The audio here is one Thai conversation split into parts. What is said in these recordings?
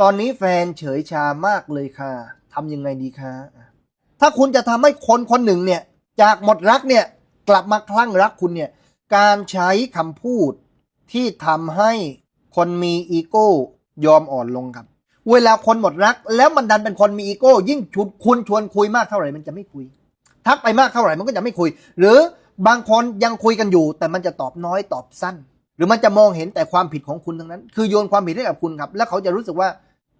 ตอนนี้แฟนเฉยชามากเลยค่ะทำยังไงดีคะถ้าคุณจะทำให้คนคนหนึ่งเนี่ย จากหมดรักเนี่ยกลับมาคลั่งรักคุณเนี่ย การใช้คำพูดที่ทำให้คนมีอีโก้ยอมอ่อนลงครับ เวลาคนหมดรัก แล้วมันดันเป็นคนมีอีโก้ ยิ่งชุดคุณชวนคุยมากเท่าไหร่มันจะไม่คุย ทักไปมากเท่าไหร่มันก็จะไม่คุย หรือบางคนยังคุยกันอยู่ แต่มันจะตอบน้อยตอบสั้น หรือมันจะมองเห็นแต่ความผิดของคุณทั้งนั้น คือโยนความผิดให้กับคุณครับ แล้วเขาจะรู้สึกว่า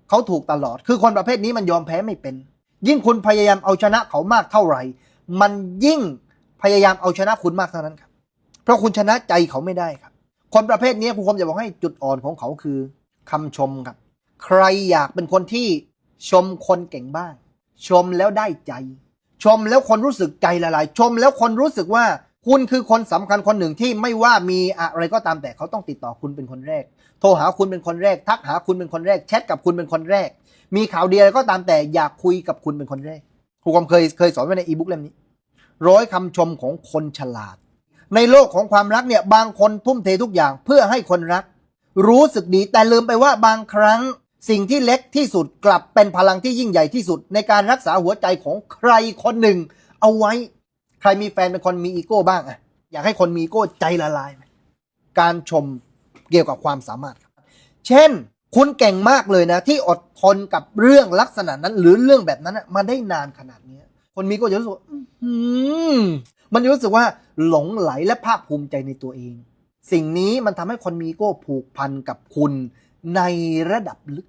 เขาถูกตลอด คือคนประเภทนี้มันยอมแพ้ไม่เป็น ยิ่งคุณพยายามเอาชนะเขามากเท่าไหร่ มันยิ่งพยายามเอาชนะคุณมากเท่านั้นครับ เพราะคุณชนะใจเขาไม่ได้ครับ คนประเภทนี้ครูคมจะบอกให้จุดอ่อนของเขาคือคำชมครับ ใครอยากเป็นคนที่ชมคนเก่งบ้าง ชมแล้วได้ใจ ชมแล้วคนรู้สึกใจละลาย ชมแล้วคนรู้สึกว่า คุณคือคนสำคัญคนหนึ่งที่ไม่ว่ามีอะไรก็ตามแต่เขาต้องติดต่อคุณเป็นคนแรก โทรหาคุณเป็นคนแรก ทักหาคุณเป็นคนแรก แชทกับคุณเป็นคนแรก มีข่าวดีอะไรก็ตามแต่อยากคุยกับคุณเป็นคนแรก ครูกอมเคยเคยสอนไว้ในอีบุ๊กเล่มนี้ ร้อยคำชมของคนฉลาด ในโลกของความรักเนี่ยบางคนทุ่มเททุกอย่างเพื่อให้คนรัก รู้สึกดีแต่ลืมไปว่าบางครั้งสิ่งที่เล็กที่สุดกลับเป็นพลังที่ยิ่งใหญ่ที่สุด ในการรักษาหัวใจของใครคนหนึ่ง เอาไว้ ใครมีแฟนเป็นคนมีอีโก้บ้างอะอยากให้คนมีอีโก้ใจละลายไหมการชมเกี่ยวกับความสามารถครับ เช่น คุณเก่งมากเลยนะ ที่อดทนกับเรื่องลักษณะนั้น หรือเรื่องแบบนั้นมาได้นานขนาดนี้คนมีก็จะรู้สึกมันจะรู้สึกว่าหลงไหลและภาคภูมิใจในตัวเอง สิ่งนี้มันทำให้คนมีอีโก้ผูกพันกับคุณในระดับลึก